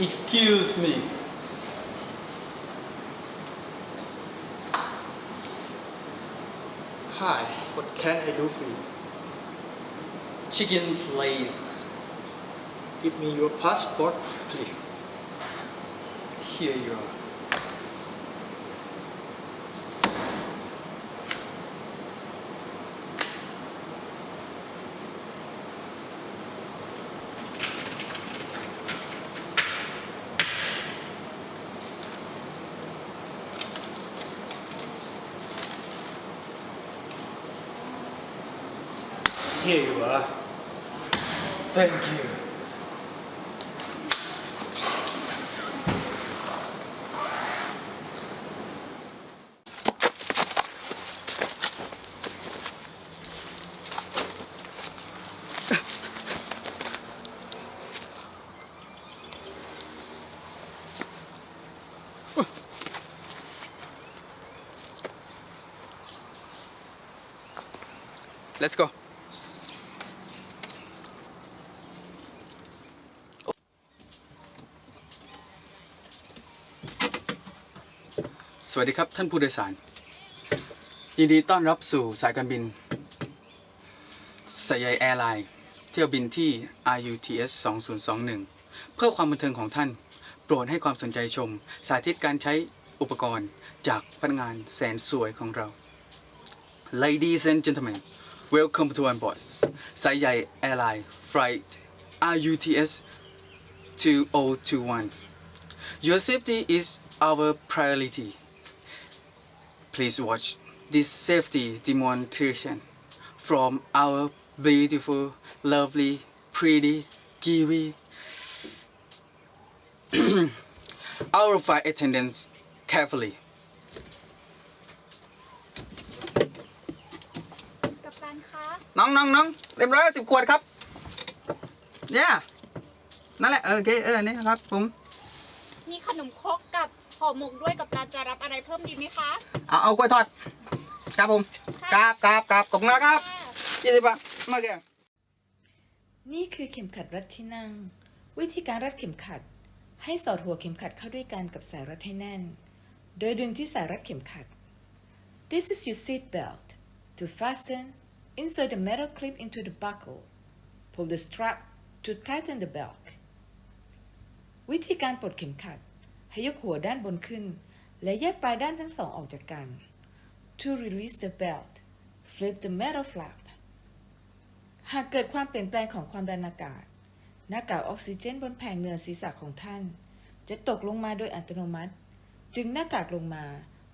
Excuse me. Hi, what can I do for you? Chicken, please. Give me your passport, please. Here you are. Here you are. Thank you. Let's go. สวัสดีครับท่านผู้โดยสาร ยินดีต้อนรับสู่สายการบินสยายแอร์ไลน์เที่ยวบินที่ RUTS 2021 เพื่อความบันเทิงของท่าน โปรดให้ความสนใจชม สาธิตการใช้อุปกรณ์จากพนักงานแสนสวยของเรา Ladies and gentlemen welcome to on board สายใหญ่ Airline Flight RUTS 2021 Your safety is our priority Please watch this safety demonstration from our beautiful, lovely, pretty Kiwi. our flight attendants carefully. กับตันคะ น้องน้องน้องเต็มร้อยสิบขวดครับเนี่ยนั่นแหละเออโอเคเออนี่ครับผม มีขนมครกกับห่อหมกด้วยกับตันจะรับอะไรเพิ่มดีไหมคะเอาเอากล้วยทอดครับผมกราบกราบกราบขอบคุณนะครับยี่สิบบาทมาแกนี่คือเข็มขัดรัดที่นั่ง วิธีการรัดเข็มขัด ให้สอดหัวเข็มขัดเข้าด้วยกันกับสายรัดให้แน่น โดยดึงที่สายรัดเข็มขัด This is your seat belt to fasten insert the metal clip into the buckle pull the strap to tighten the belt วิธีการปลดเข็มขัด ให้ยกหัวด้านบนขึ้น และแยกปลายด้านทั้งสองออกจากกัน To release the belt flip the metal flap หากเกิดความเปลี่ยนแปลงของความดันอากาศ หน้ากากออกซิเจนบนแผงเหนือศีรษะของท่าน จะตกลงมาโดยอัตโนมัติ ดึงหน้ากากลงมา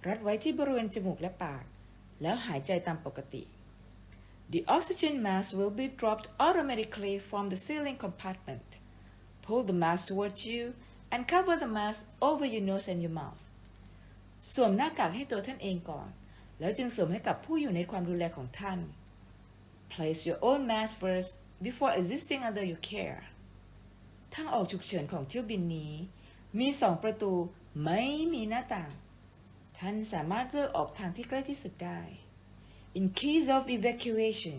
รัดไว้ที่บริเวณจมูกและปาก แล้วหายใจตามปกติ The oxygen mask will be dropped automatically from the ceiling compartment. Pull the mask towards you and cover the mask over your nose and your mouth. สวมหน้ากากให้ตัวท่านเองก่อน แล้วจึงสวมให้กับผู้อยู่ในความดูแลของท่าน Place your own mask first before existing under your care. ทางออกฉุกเฉินของเที่ยวบินนี้ มีสองประตูไม่มีหน้าต่าง ท่านสามารถเลือกออกทางที่ใกล้ที่สุดได้ In case of evacuation,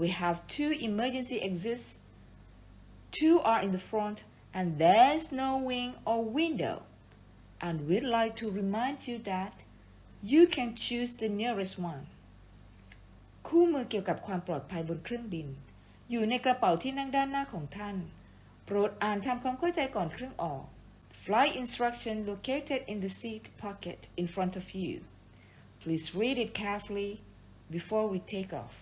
we have two emergency exits. Two are in the front, and there's no wing or window. And we'd like to remind you that you can choose the nearest one. คู่มือเกี่ยวกับความปลอดภัยบนเครื่องบิน อยู่ในกระเป๋าที่นั่งด้านหน้าของท่าน โปรดอ่านทำความเข้าใจก่อนเครื่องออก Flight instruction located in the seat pocket in front of you. Please read it carefully before we take off.